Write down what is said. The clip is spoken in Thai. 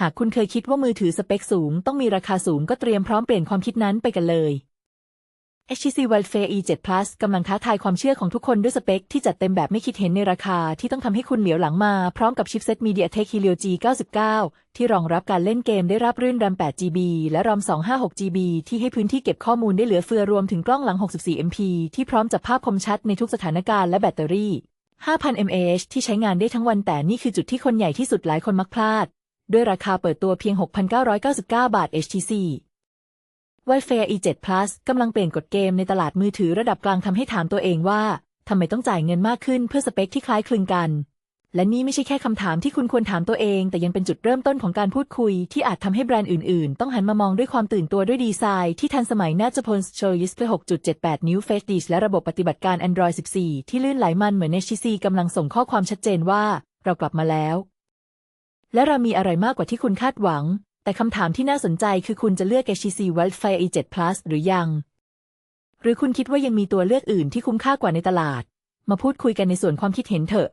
หากคุณเคยคิดว่ามือถือสเปคสูง ต้องมีราคาสูงก็เตรียมพร้อมเปลี่ยนความคิดนั้นไปกันเลย HTC Wildfire E7 Plus กำลังท้าทายความเชื่อของทุกคนด้วยสเปคที่จัดเต็มแบบไม่คิดเห็นในราคาที่ต้องทำให้คุณเหลียวหลังมา พร้อมกับชิปเซ็ต MediaTek Helio G99 ที่รองรับการเล่นเกมได้ราบรื่น RAM 8GB และ ROM 256GB ที่ให้พื้นที่เก็บข้อมูลได้เหลือเฟือรวมถึงกล้องหลัง 64MP ที่พร้อมจับภาพคมชัดในทุกสถานการณ์และแบตเตอรี่ 5,000 mAh ที่ใช้งานได้ทั้งวันแต่นี่คือจุดที่คนใหญ่ที่สุดหลายคนมักพลาด ด้วยราคาเปิดตัวเพียง 6,999 บาท HTC Wi-Fi E7 Plus กำลังเปลี่ยนกฎเกมในตลาดมือถือระดับกลางทำให้ถามตัวเองว่าทำไมต้องจ่ายเงินมากขึ้นเพื่อสเปคที่คล้ายคลึงกัน และนี่ไม่ใช่แค่คำถามที่คุณควรถามตัวเอง แต่ยังเป็นจุดเริ่มต้นของการพูดคุย ที่อาจทำให้แบรนด์อื่น ๆ ต้องหันมามองด้วยความตื่นตัวด้วยดีไซน์ที่ทันสมัยน่าจะพลโชยิสเป6.78 นิ้ว Face d i s และระบบปฏิบัติการ Android 14 ที่ลื่นไหลมันเหมือน HTC กำลังส่งข้อความชัดเจนว่า เรากลับมาแล้ว และเรามีอะไรมากกว่าที่คุณคาดหวัง แต่คำถามที่น่าสนใจคือคุณจะเลือก HTC Wildfire E7 Plus หรือยัง หรือคุณคิดว่ายังมีตัวเลือกอื่นที่คุ้มค่ากว่าในตลาด มาพูดคุยกันในส่วนความคิดเห็นเถอะ